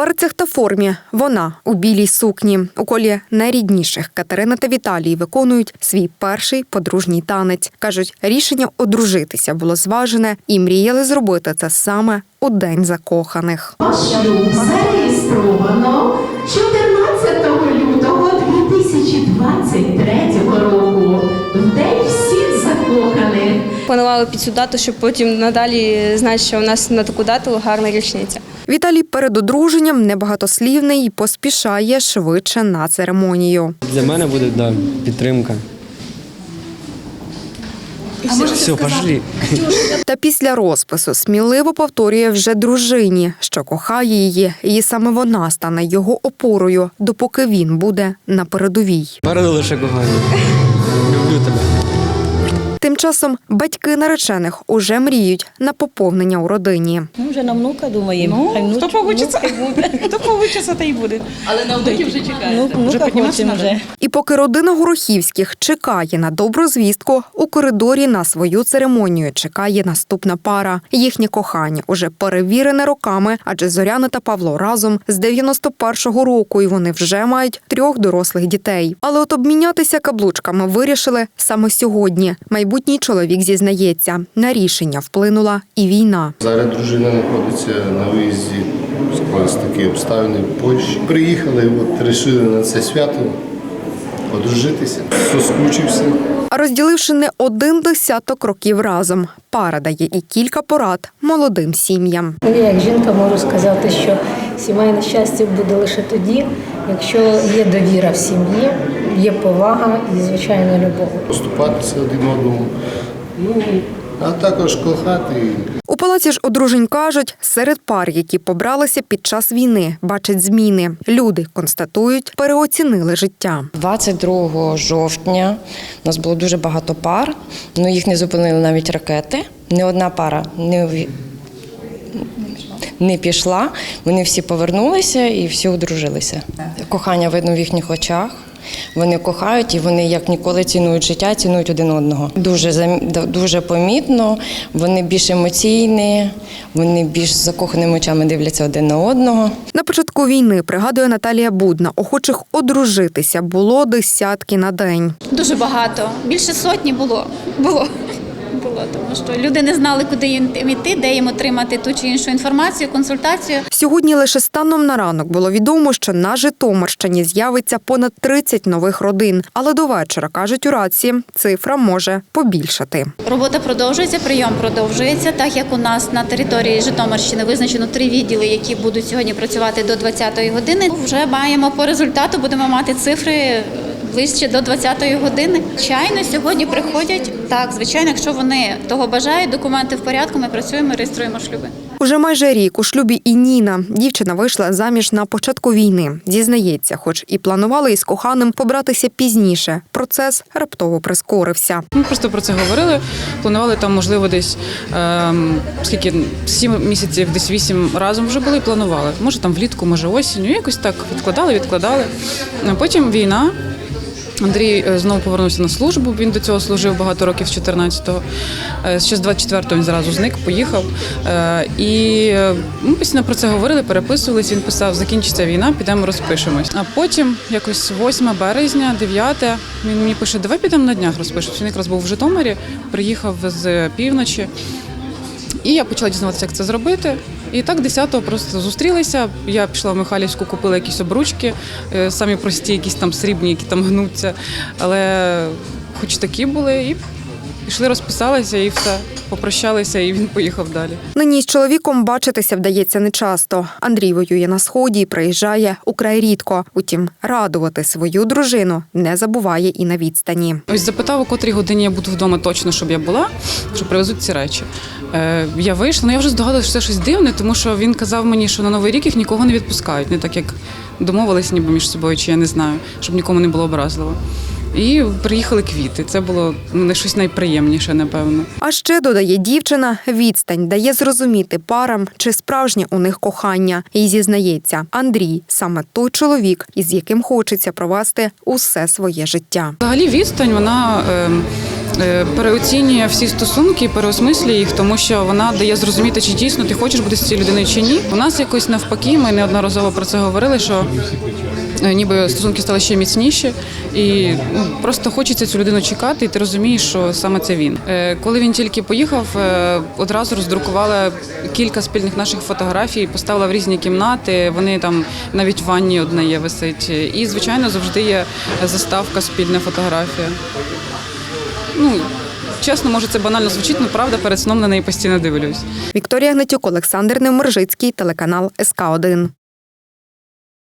берцях та формі вона у білій сукні. У колі найрідніших Катерина та Віталій виконують свій перший подружній танець. кажуть, рішення одружитися було зважене і мріяли зробити це саме у день закоханих. Зареєстровано 14 лютого 2023 Планували під цю дату, щоб потім надалі знати, що у нас на таку дату гарна річниця. Віталій перед одруженням небагатослівний і поспішає швидше на церемонію. Для мене буде да, підтримка. Все, пошли. Та після розпису сміливо повторює вже дружині, що кохає її, і саме вона стане його опорою, допоки він буде на передовій. Переду лише кохання. Тим часом батьки наречених уже мріють на поповнення у родині. Ми вже на внука думаємо. Хай Ну, хто получиться, буде. хто получиться, та й буде. Але на внуків вже чекаєте. Ну, підніматися хочемо вже. І поки родина Горохівських чекає на добру звістку, у коридорі на свою церемонію чекає наступна пара. Їхнє кохання уже перевірене роками, адже Зоряна та Павло разом з 91-го року, і вони вже мають трьох дорослих дітей. Але от обмінятися каблучками вирішили саме сьогодні. Майбутній чоловік зізнається, на рішення вплинула і війна. Зараз дружина знаходиться на виїзді. Склалися такі обставини в Польщі. Приїхали, от вирішили на це свято одружитися. Соскучився. А розділивши не один десяток років разом, пара дає і кілька порад молодим сім'ям. Ну, Я як жінка можу сказати, що сімейне щастя буде лише тоді, якщо є довіра в сім'ї, є повага і, звичайно, любов. Поступатися один одному. Ну, а також кохати. У палаці ж одружень кажуть, серед пар, які побралися під час війни, бачать зміни. Люди констатують, переоцінили життя. 22 жовтня у нас було дуже багато пар, але їх не зупинили навіть ракети. Ні одна пара не, не пішла. Вони всі повернулися і всі одружилися. Кохання видно в їхніх очах. Вони кохають і вони як ніколи цінують життя, цінують один одного. Дуже зам- дуже помітно. Вони більш емоційні, вони більш закоханими очами дивляться один на одного. На початку війни пригадує Наталія Будна, охочих одружитися було десятки на день. Дуже багато. Більше сотні було. Було. Було, тому що люди не знали, куди їм йти, де їм отримати ту чи іншу інформацію, консультацію. Сьогодні лише станом на ранок було відомо, що на Житомирщині з'явиться понад 30 нових родин. Але до вечора кажуть у раці, цифра може побільшати. Робота продовжується, прийом продовжується. Так як у нас на території Житомирщини визначено три відділи, які будуть сьогодні працювати до 20-ї години. Вже маємо по результату, будемо мати цифри ближче до 20-ї години. Звичайно, сьогодні приходять так. Звичайно, якщо вони того бажають, документи в порядку. Ми працюємо, реєструємо шлюби. Уже майже рік у шлюбі і Ніна. Дівчина вийшла заміж на початку війни. Зізнається, хоч і планували із коханим побратися пізніше. Процес раптово прискорився. Ми просто про це говорили. Планували там, можливо, десь ем, скільки сім місяців, десь вісім разом вже були. і Планували. Може там влітку, може осінню. Якось так відкладали, відкладали. А потім війна. Андрій е, знову повернувся на службу. Він до цього служив багато років з 14-го. Е, Ще з 24-го він зразу зник, поїхав. Е, І ми постійно про це говорили, переписувалися. Він писав: закінчиться війна, підемо розпишемось. А потім, якось 8 березня, 9, він мені пише: Давай підемо на днях розпишемось. Він якраз був в Житомирі, приїхав з півночі. І я почала дізнаватися, як це зробити. І так 10-го просто зустрілися. Я пішла в Михайлівську, купила якісь обручки, е, самі прості, якісь там срібні, які там гнуться. Але хоч такі були, і пішли, розписалися, і все. Попрощалися, і він поїхав далі. Нині з чоловіком бачитися вдається нечасто. Андрій воює на сході і приїжджає украй рідко. Утім, радувати свою дружину не забуває і на відстані. Ось запитав, у котрій годині я буду вдома точно, щоб я була, що привезуть ці речі. Е, я вийшла, ну я вже здогадалася, що це щось дивне, тому що він казав мені, що на Новий рік їх нікого не відпускають, не так як домовилися ніби між собою, чи я не знаю, щоб нікому не було образливо. І приїхали квіти. Це було ну, не щось найприємніше, напевно. А ще додає дівчина, відстань дає зрозуміти парам, чи справжнє у них кохання. І зізнається, Андрій саме той чоловік, із яким хочеться провести усе своє життя. Взагалі відстань вона. Е, е, переоцінює всі стосунки, переосмислює їх, тому що вона дає зрозуміти, чи дійсно ти хочеш бути з цією людиною чи ні. У нас якось навпаки, ми неодноразово про це говорили, що ніби стосунки стали ще міцніші, і ну, просто хочеться цю людину чекати, і ти розумієш, що саме це він. Е, Коли він тільки поїхав, е, одразу роздрукувала кілька спільних наших фотографій, поставила в різні кімнати. Вони там навіть в ванні одна є висить. І звичайно завжди є заставка спільна фотографія. Ну чесно, може це банально звучить, але правда перед сном на неї постійно дивлюсь. Вікторія Гнатюк, Олександр Немержицький, телеканал СК 1